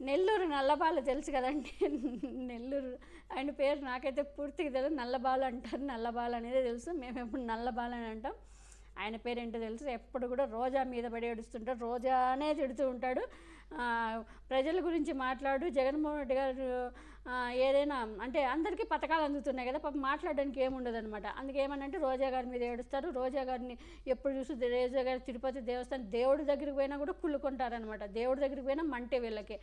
నెల్లూరు నల్లబాలు తెలుసు కదండి. నెల్లూరు ఆయన పేరు నాకైతే పూర్తిగా తెలియదు. నల్లబాలు అంటారు. నల్లబాలు అనేది తెలుసు. మేము ఎప్పుడు నల్లబాలు అని అంటాం. ఆయన పేరేంటో తెలుసు. ఎప్పుడు కూడా రోజా మీద పడి ఏడుస్తుంటాడు. రోజానే తిడుతూ ఉంటాడు. ప్రజల గురించి మాట్లాడు. జగన్మోహన్ రెడ్డి గారు ఏదైనా అంటే అందరికీ పథకాలు అందుతున్నాయి కదా పాప మాట్లాడడానికి ఏముండదు అనమాట అందుకే ఏమనంటే రోజా గారి మీద ఏడుస్తారు. రోజా గారిని ఎప్పుడు చూసి రోజా గారి తిరుపతి దేవస్థానం దేవుడి దగ్గరికి పోయినా కూడా కుళ్ళుకుంటారనమాట దేవుడి దగ్గరికి పోయినా మంటే వీళ్ళకి.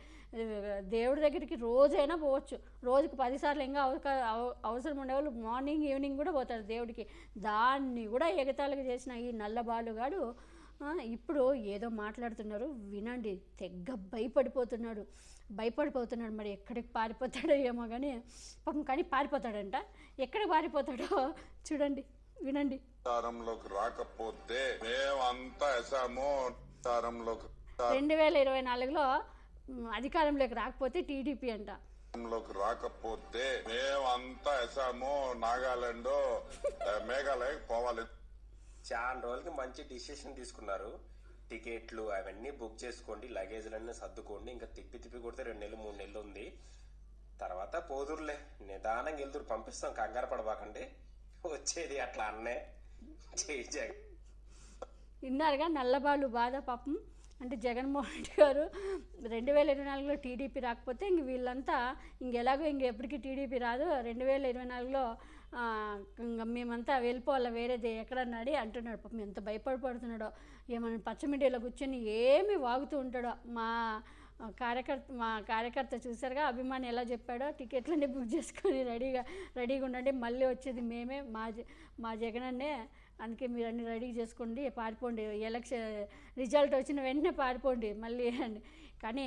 దేవుడి దగ్గరికి రోజైనా పోవచ్చు. రోజుకి పదిసార్లు ఇంకా అవకా అవ- అవసరం ఉండేవాళ్ళు మార్నింగ్ ఈవినింగ్ కూడా పోతారు దేవుడికి. దాన్ని కూడా ఎగతాళిగా చేసిన ఈ నల్ల బాలుగాడు ఇప్పుడు ఏదో మాట్లాడుతున్నారు వినండి తెగ్గ భయపడిపోతున్నాడు. భయపడిపోతున్నాడు మరి ఎక్కడికి పారిపోతాడో ఏమో కానీ పాపం కానీ పారిపోతాడంట. ఎక్కడికి పారిపోతాడో చూడండి వినండి. రాకపోతే రెండు వేల ఇరవై నాలుగులో అధికారంలోకి రాకపోతే టీడీపీ అంట. రాకపోతే మేమంతా వేసాము నాగాలాండ్ ఆ, మేఘాలయకి పోవాలి. చాలా రోజులకి మంచి డిసిషన్ తీసుకున్నారు. టికెట్లు అవన్నీ బుక్ చేసుకోండి లగేజ్లన్నీ సర్దుకోండి ఇంకా తిప్పి తిప్పి కొడితే రెండు నెలలు మూడు నెలలు ఉంది. తర్వాత పోదురులే నిదానంగా వెళ్తురు పంపిస్తాం కంగారు పడబాకండి. వచ్చేది అట్లా అన్నే. చేయి విన్నారుగా నల్లబాలు బాధ పాపం. అంటే జగన్మోహన్ రెడ్డి గారు రెండు వేల ఇరవై నాలుగులో టీడీపీ రాకపోతే ఇంక వీళ్ళంతా ఇంకెలాగో ఇంక ఎప్పటికీ టీడీపీ రాదు. రెండు వేల ఇరవై నాలుగులో మేమంతా వెళ్ళిపోవాలి వేరేది ఎక్కడన్నాడి అంటున్నాడు. పాపం ఎంత భయపడిపడుతున్నాడో ఏమన్నా పచ్చ మీడియాలో కూర్చొని ఏమి వాగుతూ ఉంటాడో. మా కార్యకర్త మా కార్యకర్త చూసారుగా అభిమాని ఎలా చెప్పాడో. టికెట్లన్నీ బుక్ చేసుకొని రెడీగా రెడీగా ఉండండి. మళ్ళీ వచ్చేది మేమే. మా జ- మా జగనన్నే అందుకే మీరు అన్ని రెడీ చేసుకోండి పారిపోండి. ఎలక్షన్ రిజల్ట్ వచ్చిన వెంటనే పారిపోండి మళ్ళీ కానీ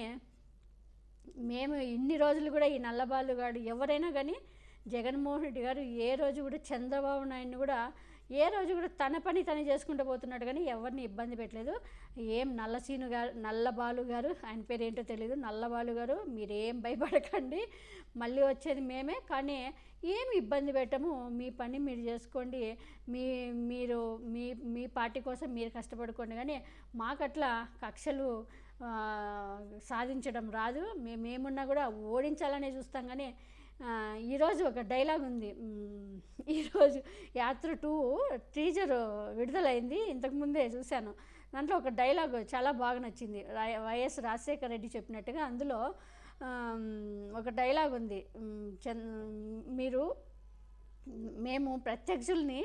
మేము ఇన్ని రోజులు కూడా ఈ నల్లబాలు ఎవరైనా కానీ జగన్మోహన్ రెడ్డి గారు ఏ రోజు కూడా చంద్రబాబు నాయుడిని కూడా ఏ రోజు కూడా తన పని తను చేసుకుంటూ పోతున్నాడు కానీ ఎవరిని ఇబ్బంది పెట్టలేదు. ఏం నల్లసీను గారు నల్లబాలు గారు ఆయన పేరు ఏంటో తెలియదు నల్లబాలు గారు మీరేం భయపడకండి. మళ్ళీ వచ్చేది మేమే. కానీ ఏమి ఇబ్బంది పెట్టము. మీ పని మీరు చేసుకోండి. మీ మీరు మీ మీ పార్టీ కోసం మీరు కష్టపడుకోండి. కానీ మాకట్లా కక్షలు సాధించడం రాదు. మేమేమున్నా మేమున్నా కూడా ఓడించాలనే చూస్తాం. కానీ ఈరోజు ఒక డైలాగ్ ఉంది. ఈరోజు యాత్ర టూ టీజర్ విడుదలైంది. ఇంతకుముందే చూశాను. దాంట్లో ఒక డైలాగ్ చాలా బాగా నచ్చింది. వైఎస్ రాజశేఖర రెడ్డి చెప్పినట్టుగా అందులో ఒక డైలాగ్ ఉంది. మ్, మీరు మేము ప్రత్యక్షుల్ని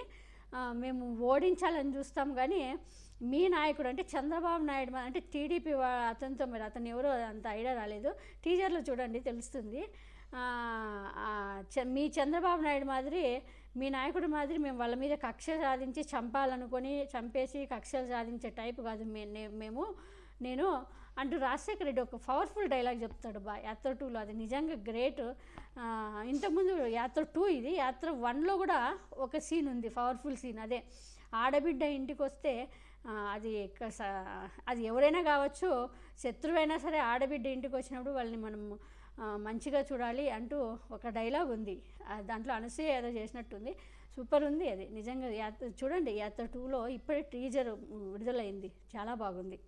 మేము ఓడించాలని చూస్తాం కానీ మీ నాయకుడు అంటే చంద్రబాబు నాయుడు మా- అంటే టీడీపీ అతనితో మరి అతను ఎవరో అంత ఐడియా రాలేదు. టీజర్లో చూడండి తెలుస్తుంది. చ- మీ చంద్రబాబు నాయుడు మాదిరి మీ నాయకుడి మాదిరి మేము వాళ్ళ మీద కక్ష సాధించి చంపాలనుకొని చంపేసి కక్షలు సాధించే టైప్ కాదు మేము. నేను అంటూ రాజశేఖర రెడ్డి ఒక పవర్ఫుల్ డైలాగ్ చెప్తాడు బా. యాత్ర టూలో అది నిజంగా గ్రేట్ ఇంతకుముందు యాత్ర టూ ఇది. యాత్ర వన్లో కూడా ఒక సీన్ ఉంది పవర్ఫుల్ సీన్ అదే. ఆడబిడ్డ ఇంటికి వస్తే అది అది ఎవరైనా కావచ్చు శత్రువైనా సరే ఆడబిడ్డ ఇంటికి వచ్చినప్పుడు వాళ్ళని మనం మంచిగా చూడాలి అంటూ ఒక డైలాగ్ ఉంది. దాంట్లో అనసూయ ఏదో చేసినట్టుంది. సూపర్ ఉంది అది. నిజంగా యాత్ర చూడండి యాత్ర టూలో ఇప్పుడే టీజర్ విడుదలైంది. చాలా బాగుంది.